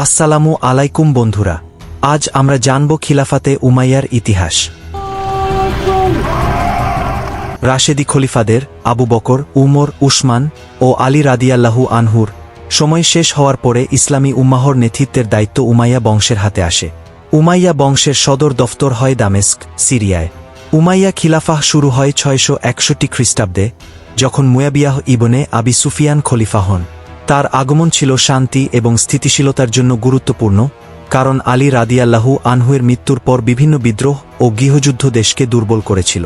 আসসালামু আলাইকুম বন্ধুরা, আজ আমরা জানব খিলাফাতে উমাইয়ার ইতিহাস। রাশেদি খলিফাদের আবু বকর, উমর, উসমান ও আলী রাদিয়াল্লাহু আনহুর সময় শেষ হওয়ার পরে ইসলামী উম্মাহর নেতৃত্বের দায়িত্ব উমাইয়া বংশের হাতে আসে। উমাইয়া বংশের সদর দফতর হয় দামেস্ক, সিরিয়ায়। উমাইয়া খিলাফাহ শুরু হয় ছয়শো একষট্টি খ্রিস্টাব্দে, যখন মুয়াবিয়াহ ইবনে আবি সুফিয়ান খলিফা হন। তার আগমন ছিল শান্তি এবং স্থিতিশীলতার জন্য গুরুত্বপূর্ণ, কারণ আলী রাদিয়াল্লাহু আনহুয়ের মৃত্যুর পর বিভিন্ন বিদ্রোহ ও গৃহযুদ্ধ দেশকে দুর্বল করেছিল।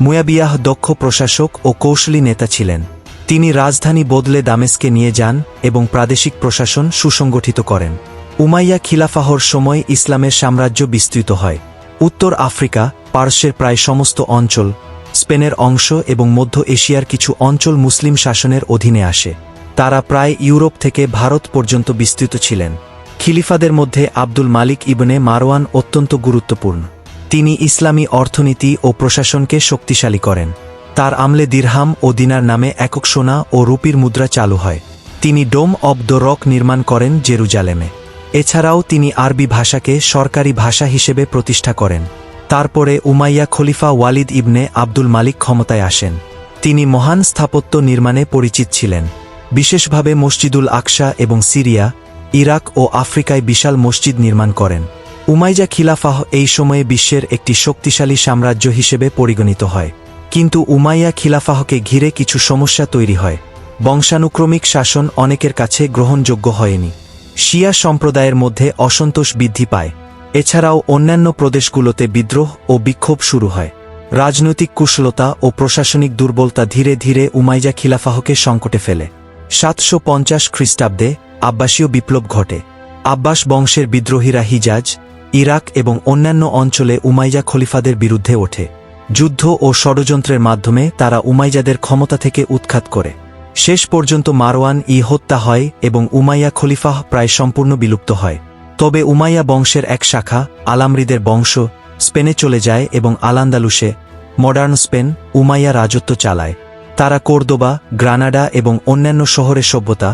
মুয়াবিয়াহ দক্ষ প্রশাসক ও কৌশলী নেতা ছিলেন। তিনি রাজধানী বদলে দামেস্কে নিয়ে যান এবং প্রাদেশিক প্রশাসন সুসংগঠিত করেন। উমাইয়া খিলাফাহর সময় ইসলামের সাম্রাজ্য বিস্তৃত হয়। উত্তর আফ্রিকা পার্শ্বের প্রায় সমস্ত অঞ্চল, স্পেনের অংশ এবং মধ্য এশিয়ার কিছু অঞ্চল মুসলিম শাসনের অধীনে আসে। তারা প্রায় ইউরোপ থেকে ভারত পর্যন্ত বিস্তৃত ছিলেন। খিলিফাদের মধ্যে আব্দুল মালিক ইবনে মারওয়ান অত্যন্ত গুরুত্বপূর্ণ। তিনি ইসলামী অর্থনীতি ও প্রশাসনকে শক্তিশালী করেন। তার আমলে দিরহাম ও দিনার নামে একক সোনা ও রুপির মুদ্রা চালু হয়। তিনি ডোম অব দ্য রক নির্মাণ করেন জেরুজালেমে। এছাড়াও তিনি আরবি ভাষাকে সরকারি ভাষা হিসেবে প্রতিষ্ঠা করেন। তারপরে উমাইয়া খলিফা ওয়ালিদ ইবনে আব্দুল মালিক ক্ষমতায় আসেন। তিনি মহান স্থাপত্য নির্মাণে পরিচিত ছিলেন। বিশেষভাবে মসজিদুল আকসা এবং সিরিয়া, ইরাক ও আফ্রিকায় বিশাল মসজিদ নির্মাণ করেন। উমাইজা খিলাফাহ এই সময়ে বিশ্বের একটি শক্তিশালী সাম্রাজ্য হিসেবে পরিগণিত হয়। কিন্তু উমাইয়া খিলাফাহকে ঘিরে কিছু সমস্যা তৈরি হয়। বংশানুক্রমিক শাসন অনেকের কাছে গ্রহণযোগ্য হয়নি। শিয়া সম্প্রদায়ের মধ্যে অসন্তোষ বৃদ্ধি পায়। এছাড়াও অন্যান্য প্রদেশগুলোতে বিদ্রোহ ও বিক্ষোভ শুরু হয়। রাজনৈতিক কুশলতা ও প্রশাসনিক দুর্বলতা ধীরে ধীরে উমাইজা খিলাফাহকে সংকটে ফেলে। সাতশো পঞ্চাশ খ্রিস্টাব্দে আব্বাসীয় বিপ্লব ঘটে। আব্বাস বংশের বিদ্রোহীরা হিজাজ, ইরাক এবং অন্যান্য অঞ্চলে উমাইজা খলিফাদের বিরুদ্ধে ওঠে। যুদ্ধ ও ষড়যন্ত্রের মাধ্যমে তারা উমাইজাদের ক্ষমতা থেকে উৎখাত করে। শেষ পর্যন্ত মারওয়ান ই হত্যা হয় এবং উমাইয়া খলিফাহ প্রায় সম্পূর্ণ বিলুপ্ত হয়। তবে উমাইয়া বংশের এক শাখা, আলামরিদের বংশ, স্পেনে চলে যায় এবং আলান্দালুসে মডার্ন স্পেন, উমাইয়া রাজত্ব চালায়। তারা কোর্দোবা, গ্রানাডা এবং অন্যান্য শহরের সভ্যতা,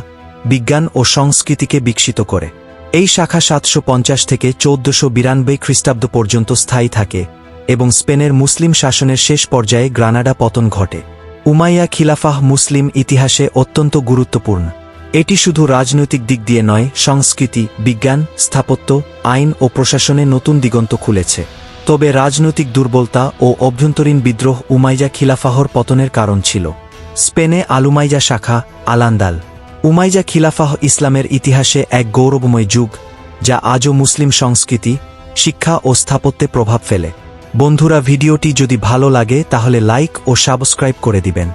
বিজ্ঞান ও সংস্কৃতিকে বিকশিত করে। এই শাখা সাতশো পঞ্চাশ থেকে চৌদ্দশো বিরানব্বই খ্রিস্টাব্দ পর্যন্ত স্থায়ী থাকে এবং স্পেনের মুসলিম শাসনের শেষ পর্যায়ে গ্রানাডা পতন ঘটে। উমাইয়া খিলাফাহ মুসলিম ইতিহাসে অত্যন্ত গুরুত্বপূর্ণ। এটি শুধু রাজনৈতিক দিক দিয়ে নয়, সংস্কৃতি, বিজ্ঞান, স্থাপত্য, আইন ও প্রশাসনে নতুন দিগন্ত খুলেছে। তবে রাজনৈতিক দুর্বলতা ও অভ্যন্তরীণ বিদ্রোহ উমাইজা খিলাফাহর পতনের কারণ ছিল। স্পেনে আলুমাইজা শাখা আলান্দাল উমাইজা খিলাফাহ ইসলামের ইতিহাসে এক গৌরবময় যুগ, যা আজও মুসলিম সংস্কৃতি, শিক্ষা ও স্থাপত্যে প্রভাব ফেলে। বন্ধুরা, ভিডিওটি যদি ভালো লাগে, তাহলে লাইক ও সাবস্ক্রাইব করে দিবেন।